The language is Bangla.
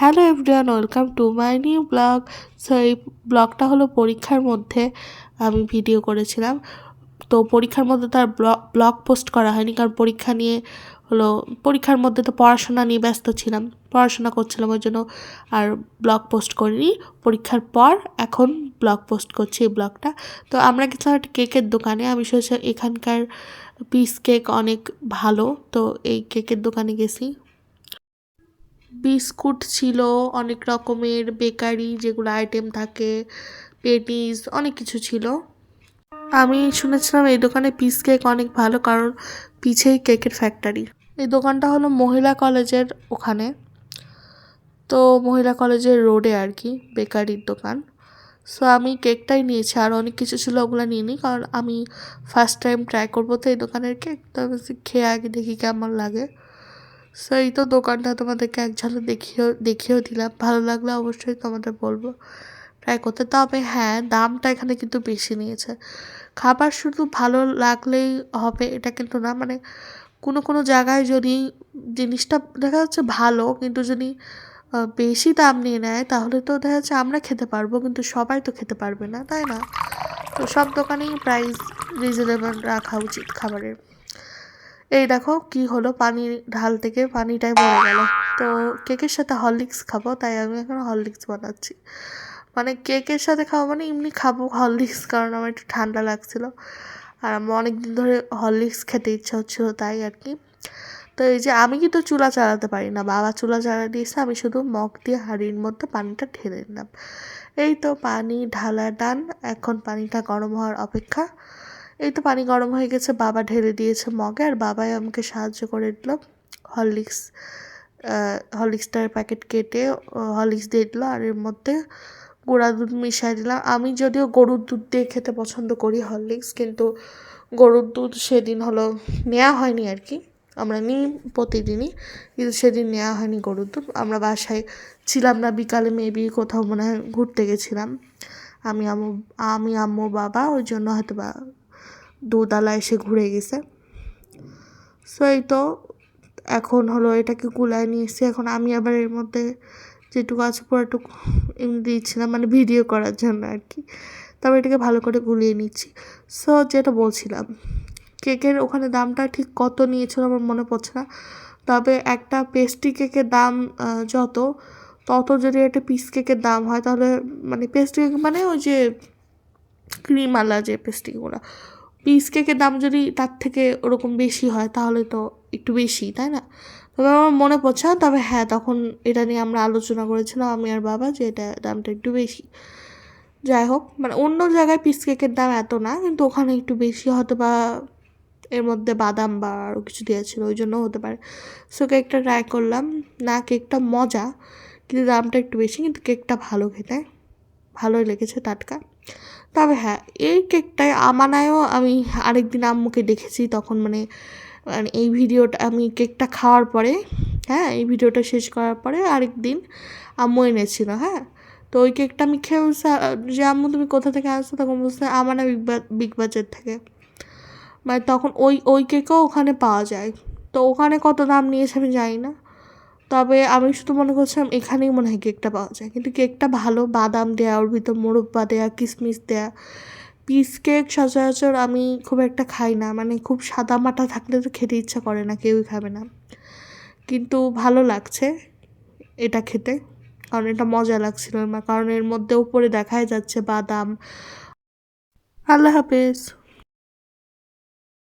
Hello everyone, welcome to my new blog. So এই ব্লগটা হলো পরীক্ষার মধ্যে আমি ভিডিও করেছিলাম। তো পরীক্ষার মধ্যে তার ব্লগ পোস্ট করা হয়নি, কারণ পরীক্ষা নিয়ে হলো, পরীক্ষার মধ্যে তো পড়াশোনা নিয়ে ব্যস্ত ছিলাম। পড়াশোনা করছিলাম ওই জন্য আর ব্লগ পোস্ট করিনি। পরীক্ষার পর এখন ব্লগ পোস্ট করছি এই ব্লগটা। তো আমরা গেছিলাম একটা কেকের দোকানে। আমি শুনেছি এখানকার পিস কেক অনেক ভালো। তো এই কেকের দোকানে গেছি। বিস্কুট ছিল, অনেক রকমের বেকারি যেগুলো আইটেম থাকে পেটিস অনেক কিছু ছিল। আমি শুনেছিলাম এই দোকানে পিস কেক অনেক ভালো, কারণ পিছেই কেকের ফ্যাক্টরি এই দোকানটা হলো মহিলা কলেজের ওখানে। তো মহিলা কলেজের রোডে আর কি, বেকারির দোকান। সো আমি কেকটাই নিয়েছি, আর অনেক কিছু ছিল, ওগুলো নিইনি, কারণ আমি ফার্স্ট টাইম ট্রাই করব তো এই দোকানের কেক তো খেয়ে আগে দেখি কেমন লাগে। সো এই তো দোকানটা তোমাদেরকে এক ঝালক দেখিয়েও দেখিয়েও দিলাম। ভালো লাগলে অবশ্যই তোমাদের বলব। ট্রাই করতে। তবে হ্যাঁ দামটা এখানে কিন্তু বেশি নিয়েছে। খাবার শুধু ভালো লাগলেই হবে, এটা কিন্তু না। মানে কোনো কোনো জায়গায় যদি জিনিসটা দেখা যাচ্ছে ভালো, কিন্তু যদি বেশি দাম নিয়ে নেয়, তাহলে তো দেখা যাচ্ছে আমরা খেতে পারব, কিন্তু সবাই তো খেতে পারবে না, তাই না? তো সব দোকানেই প্রাইস রিজনেবল রাখা উচিত খাবারের। এই দেখো কি হলো? পানি ঢাল থেকে পানিটাই মরে গেল। তো কেকের সাথে হরলিক্স খাব, তাই আমি এখন হরলিক্স বানাচ্ছি। মানে কেকের সাথে খাব মানে এমনি খাব হরলিক্স, কারণ আমার একটু ঠান্ডা লাগছিল। আর আমার অনেক দিন ধরে হরলিক্স খেতে ইচ্ছা হচ্ছিল তাই আর কি। তো এই যে আমি কিন্তু চুলা চালাতে পারি না, বাবা চুলা জ্বালা দিয়েছে, আমি শুধু মগ দিয়ে হাঁড়ির মধ্যে পানিটা ঢেলে নিলাম। এই তো পানি ঢালা ডান, এখন পানিটা গরম হওয়ার অপেক্ষা। এই তো পানি গরম হয়ে গেছে, বাবা ঢেলে দিয়েছে মগে আর বাবাই আমাকে সাহায্য করে দিল। হরলিক্স হরলিক্সটার প্যাকেট কেটে হরলিক্স দিয়ে দিল আর এর মধ্যে গুঁড়া দুধ মিশিয়ে দিলাম। আমি যদিও গরুর দুধ দিয়ে খেতে পছন্দ করি হরলিক্স কিন্তু গরুর দুধ সেদিন হলো নেওয়া হয়নি আর কি। আমরা নিই প্রতিদিনই, কিন্তু সেদিন নেওয়া হয়নি গরুর দুধ। আমরা বাসায় ছিলাম না, বিকালে মেবি কোথাও মনে হয় ঘুরতে গেছিলাম। আমি আম্মু আমি আম্মু, বাবা, ওই জন্য হয়তো বা দুধালা এসে ঘুরে গেছে। সো এই তো এখন হলো এটাকে কুলায় নিয়ে এসে এখন আমি আবার এর মধ্যে যেটুকু আছে পুরোটুকু এমনি দিয়েছিলাম মানে ভিডিও করার জন্য আর কি তারপর এটাকে ভালো করে গুলিয়ে নিচ্ছি। সো যেটা বলছিলাম, কেকের ওখানে দামটা ঠিক কত নিয়েছিল আমার মনে পড়ছে না। তবে একটা পেস্ট্রি কেকের দাম যত, তত যদি একটা পিস কেকের দাম হয়, তাহলে মানে পেস্ট্রি কেক মানে ওই যে ক্রিমওয়ালা যে পেস্ট্রিগুলো পিস কেকের দাম যদি তার থেকে ওরকম বেশি হয়, তাহলে তো একটু বেশি, তাই না? তবে আমার মনে পড়ছে, তবে হ্যাঁ তখন এটা নিয়ে আমরা আলোচনা করেছিলাম, আমি আর বাবা, যে এটা দামটা একটু বেশি। যাই হোক মানে অন্য জায়গায় পিস কেকের দাম এত না, কিন্তু ওখানে একটু বেশি হয়তো বা এর মধ্যে বাদাম বা আরও কিছু দিয়েছিল, ওই জন্য হতে পারে। সো কেকটা ট্রাই করলাম। না কেকটা মজা, কিন্তু দামটা একটু বেশি, কিন্তু কেকটা ভালো খেতে, ভালোই লেগেছে টাটকা। তবে হ্যাঁ এই কেকটায় আমানায়ও আমি আরেকদিন আম্মুকে দেখেছি তখন মানে মানে এই ভিডিওটা, আমি কেকটা খাওয়ার পরে হ্যাঁ এই ভিডিওটা শেষ করার পরে আরেক দিন আম্মু এনেছিল হ্যাঁ। তো ওই কেকটা আমি খেয়ে যে আম্মু তুমি কোথা থেকে আসছো তখন বলছে আমানা বিগ বিগ বাজার থেকে। মানে তখন ওই ওই কেকও ওখানে পাওয়া যায়। তো ওখানে কত দাম নিয়েছে আমি জানি না। তবে আমি শুধু মনে করছিলাম এখানেই মনে হয় কেকটা পাওয়া যায়। কিন্তু কেকটা ভালো, বাদাম দেওয়া ওর ভিতর মোরব্বা দেওয়া কিশমিশ দেওয়া পিস কেক সচরাচর আমি খুব একটা খাই না। মানে খুব সাদা মাটা থাকলে তো খেতে ইচ্ছা করে না, কেউই খাবে না। কিন্তু ভালো লাগছে এটা খেতে। কারণ এটা মজা লাগছিল কারণ এর মধ্যে উপরে দেখাই যাচ্ছে বাদাম। আল্লাহ হাফেজ।